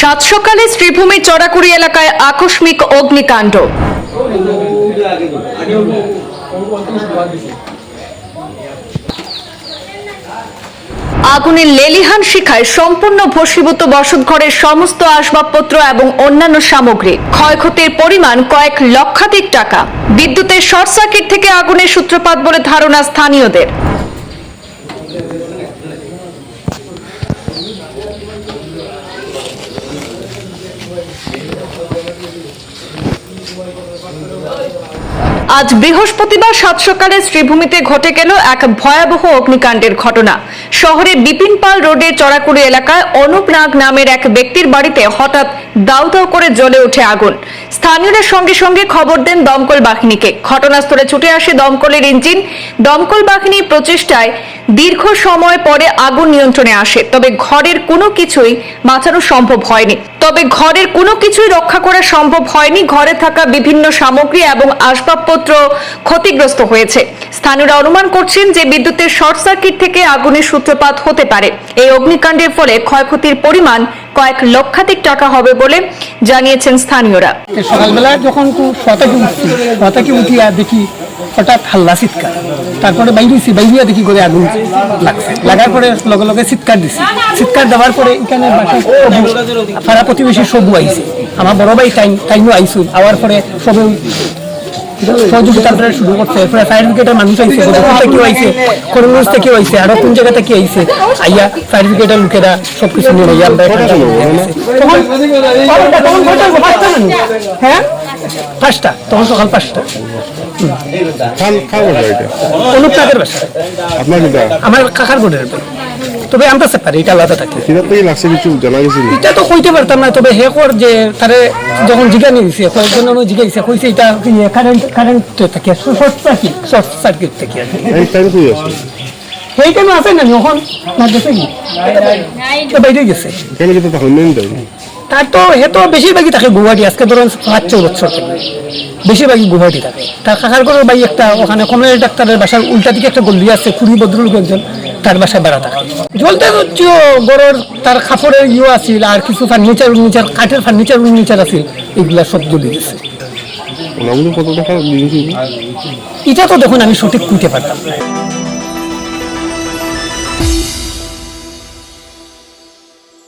সাত সকালে শ্রীভূমির চড়াকুড়ি এলাকায় আকস্মিক অগ্নিকাণ্ড। আগুনের লেলিহান শিখায় সম্পূর্ণ ভস্মীভূত বসতঘরের সমস্ত আসবাবপত্র এবং অন্যান্য সামগ্রী। ক্ষয়ক্ষতির পরিমাণ কয়েক লক্ষাধিক টাকা। বিদ্যুতের শর্ট সার্কিট থেকে আগুনের সূত্রপাত বলে ধারণা স্থানীয়দের। আজ বৃহস্পতিবার সাত সকালে শ্রীভূমিতে ঘটে গেল এক ভয়াবহ অগ্নিকাণ্ডের ঘটনা। শহরে বিপিন পাল রোডের চড়াকুড়ি এলাকায় অনুপ নাগ নামের এক ব্যক্তির বাড়িতে হঠাৎ দাউ দাউ করে জ্বলে ওঠে আগুন। স্থানীয়রা সঙ্গে সঙ্গে খবর দেন দমকল বাহিনীকে। ঘটনাস্থলে ছুটে আসে দমকলের ইঞ্জিন। দমকল বাহিনীর প্রচেষ্টায় দীর্ঘ সময় পরে আগুন নিয়ন্ত্রণে আসে, তবে ঘরের কোনো কিছুই বাঁচানো সম্ভব হয়নি। তবে ঘরের কোনো কিছুই রক্ষা করা সম্ভব হয়নি। ঘরে থাকা বিভিন্ন সামগ্রী এবং আসবাবপত্র ক্ষতিগ্রস্ত হয়েছে। স্থানীয়রা অনুমান করছেন যে বিদ্যুতের শর্ট সার্কিট থেকে আগুনের সূত্রপাত হতে পারে। এই অগ্নিকাণ্ডের ফলে ক্ষয়ক্ষতির পরিমাণ কয়েক লক্ষাধিক টাকা হবে বলে জানিয়েছেন স্থানীয়রা। সকালবেলা যখন শতাকে উঠছি, শতাকে উঠিয়া দেখি হঠাৎ হাল্লা চিৎকার। তারপরে বাইরেছি বাইরিয়া দেখি করে আগুন লাগছে। লাগার পরে লগে লগে চিৎকার দিছি। চিৎকার দেওয়ার পরে এখানে পাড়া প্রতিবেশী সবু আইছে। আমার বড় ভাই টাইম টাইমও আইসুন আওয়ার পরে সবে সহযোগিতা আপনারা শুরু করছে। ফায়ার ব্রিগেডের মানুষ আইছে গোদাপুর থেকেও আইছে থেকেও আইছে আরও কোন জায়গা থেকে আইছে আইয়া ফায়ার ব্রিগেডের লোকেরা সবকিছু নিয়ে আইয়া আমরা। হ্যাঁ? পাঁচটা তখন সকাল পাঁচটা। খান খান কোথায় এটা অনুপ্রাগের বাসা। আমার কাকার গোডের তবে আমরা সেপারি এটা আলাদা থাকে। কিটার থেকে লাগছে কিছু জানা গেছিল এটা তো কইতে পারতাম না তবে হে কর যে তারে যখন জিগা নিয়ে দিছে কয়েকজন জিগাইছে কইছে এটা কারেন্ট কারেন্ট থেকে শর্ট সার্কিট শর্ট সার্কিট থেকে আর টাইম আছে। সেই টাইমে আছে না যখন না গেছে কি? বাইরে গেছে। কেন তার তো হে তো বেশিরভাগই থাকে গুয়াহাটি। আজকে ধরুন পাঁচ ছ বছর বেশিরভাগই গুয়াহাটি থাকে। তার কাকার করে ভাই একটা ওখানে কমিউনিটি ডাক্তারের বাসার উল্টা দিকে একটা গল্লি আছে খুবই ভদ্রলোক একজন তার বাসায় বেড়া থাকে। জ্বলতে হচ্ছে গড়ের তার কাপড়ের ইয়ে আছিল আর কিছু ফার্নিচার উর্নিচার কাঠের ফার্নিচার উর্নিচার আছিল এগুলা সব জ্বলে গেছে। এটা তো দেখুন আমি সঠিক কুইতে পারতাম।